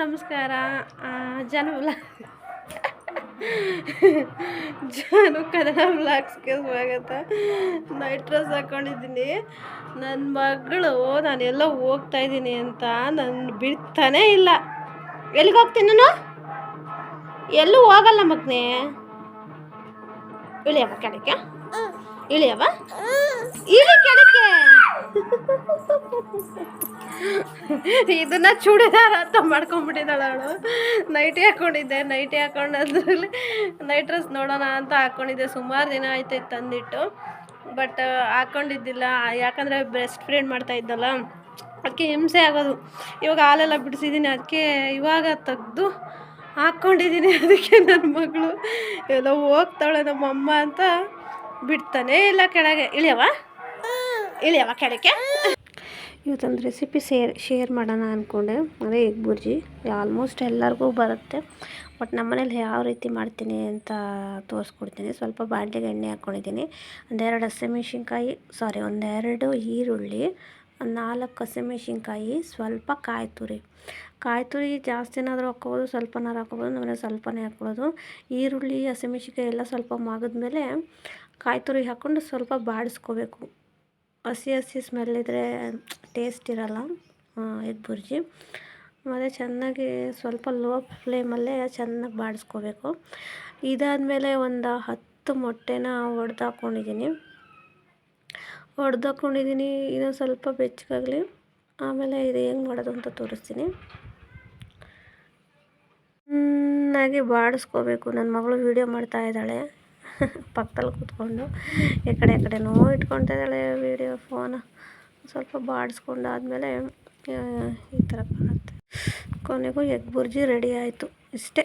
ನಮಸ್ಕಾರ. ಹಲೋ ಜನ ವ್ಲಾಗ್ ಜಾನು ಕನ್ನಡ ಸ್ವಾಗತ. ನೈಟ್ ಡ್ರೆಸ್ ಹಾಕೊಂಡಿದ್ದೀನಿ. ನನ್ನ ಮಗಳು, ನಾನು ಎಲ್ಲೋ ಹೋಗ್ತಾ ಇದ್ದೀನಿ ಅಂತ ನನ್ನ ಬಿಡ್ತಾನೇ ಇಲ್ಲ. ಎಲ್ಲಿಗೆ ಹೋಗ್ತೀನಿ ನಾನು? ಎಲ್ಲೂ ಹೋಗಲ್ಲ ಮಗನೇ. ಇಳಿಯವ ಕೆಳಕ್ಕೆ. ಇಳಿಯವ ಇಳಿ ಕೆಳಕ್ಕೆ. ಇದನ್ನ ಚೂಡಿದಾರ ಅಂತ ಮಾಡ್ಕೊಂಡ್ಬಿಟ್ಟಿದ್ದಾಳೆ ಅವಳು. ನೈಟಿ ಹಾಕೊಂಡಿದ್ದೆ ನೈಟಿ ಹಾಕೊಂಡದ್ರಲ್ಲಿ ನೈಟ್ ಡ್ರೆಸ್ ನೋಡೋಣ ಅಂತ ಹಾಕ್ಕೊಂಡಿದ್ದೆ ಸುಮಾರು ದಿನ ಆಯ್ತು ತಂದಿಟ್ಟು. ಬಟ್ ಹಾಕೊಂಡಿದ್ದಿಲ್ಲ. ಯಾಕಂದರೆ ಬೆಸ್ಟ್ ಫ್ರೆಂಡ್ ಮಾಡ್ತಾ ಇದ್ದಲ್ಲ. ಅದಕ್ಕೆ ಹಿಂಸೆ ಆಗೋದು. ಇವಾಗ ಹಾಲೆಲ್ಲ ಬಿಡಿಸಿದ್ದೀನಿ ಅದಕ್ಕೆ ಇವಾಗ ತೆಗ್ದು ಹಾಕ್ಕೊಂಡಿದ್ದೀನಿ ಅದಕ್ಕೆ ನನ್ನ ಮಗಳು ಎಲ್ಲ ಹೋಗ್ತಾಳೆ ನಮ್ಮಮ್ಮ ಅಂತ ಬಿಡ್ತಾನೆ ಇಲ್ಲ ಕೆಳಗೆ. ಇಳಿಯವ ಇಳಿಯವ ಕೆಳಗೆ ಇವತ್ತೊಂದು ರೆಸಿಪಿ ಸೇರ್ ಶೇರ್ ಮಾಡೋಣ ಅಂದ್ಕೊಂಡೆ ಅದೇ ಎಗ್ ಬುರ್ಜಿ. ಆಲ್ಮೋಸ್ಟ್ ಎಲ್ಲರಿಗೂ ಬರುತ್ತೆ. ಬಟ್ ನಮ್ಮನೇಲಿ ಯಾವ ರೀತಿ ಮಾಡ್ತೀನಿ ಅಂತ ತೋರಿಸ್ಕೊಡ್ತೀನಿ. ಸ್ವಲ್ಪ ಬಾಂಡ್ಲಿಗೆ ಎಣ್ಣೆ ಹಾಕ್ಕೊಂಡಿದ್ದೀನಿ ಒಂದೆರಡು ಹಸಿಮೆಣ್ಸಿನ್ಕಾಯಿ ಸಾರಿ ಒಂದೆರಡು ಈರುಳ್ಳಿ, ನಾಲ್ಕು ಹಸಿಮೆಣ್ಸಿನ್ಕಾಯಿ ಸ್ವಲ್ಪ ಕಾಯಿ ತುರಿ. ಕಾಯಿ ತುರಿ ಜಾಸ್ತಿನಾದರೂ ಹಾಕ್ಕೋಬೋದು ಸ್ವಲ್ಪನಾದ್ರು ಹಾಕ್ಕೋಬೋದು ನಮ್ಮನೆ ಸ್ವಲ್ಪನೇ ಹಾಕ್ಕೊಳ್ಳೋದು ಈರುಳ್ಳಿ ಹಸಿಮೆಣ್ಸಿನ್ಕಾಯಿ ಎಲ್ಲ ಸ್ವಲ್ಪ ಮಾಗಿದ್ಮೇಲೆ ಕಾಯಿ ತುರಿ ಹಾಕ್ಕೊಂಡು ಸ್ವಲ್ಪ ಬಾಡಿಸ್ಕೋಬೇಕು. ಹಸಿ ಹಸಿ ಸ್ಮೆಲ್ ಇದ್ದರೆ ಟೇಸ್ಟ್ ಇರೋಲ್ಲ. ಎಗ್ ಬುರ್ಜಿ. ಮತ್ತು ಚೆನ್ನಾಗಿ ಸ್ವಲ್ಪ ಲೋ ಫ್ಲೇಮಲ್ಲೇ ಚೆನ್ನಾಗಿ ಬಾಡಿಸ್ಕೋಬೇಕು. ಇದಾದಮೇಲೆ ಒಂದು ಹತ್ತು ಮೊಟ್ಟೆನ ಒಡೆದು ಹಾಕ್ಕೊಂಡಿದ್ದೀನಿ ಒಡೆದು ಹಾಕ್ಕೊಂಡಿದ್ದೀನಿ ಇನ್ನೊಂದು ಸ್ವಲ್ಪ ಬೆಚ್ಚಗಾಗಲಿ. ಆಮೇಲೆ ಇದು ಹೆಂಗೆ ಮಾಡೋದು ಅಂತ ತೋರಿಸ್ತೀನಿ. ಚೆನ್ನಾಗಿ ಬಾಡಿಸ್ಕೋಬೇಕು. ನನ್ನ ಮಗಳು ವೀಡಿಯೋ ಮಾಡ್ತಾ ಇದ್ದಾಳೆ. ಪಕ್ಕದಲ್ಲಿ ಕೂತ್ಕೊಂಡು, ಈ ಕಡೆ ಆ ಕಡೆನೋ ಇಟ್ಕೊತಿದ್ದಾಳೆ ವೀಡಿಯೋ ಫೋನ್ ಸ್ವಲ್ಪ ಬಾಡಿಸ್ಕೊಂಡಾದ್ಮೇಲೆ ಈ ಥರ ಕಾಣುತ್ತೆ. ಕೊನೆಗೂ ಎಗ್ ಬುರ್ಜಿ ರೆಡಿ ಆಯಿತು. ಇಷ್ಟೇ.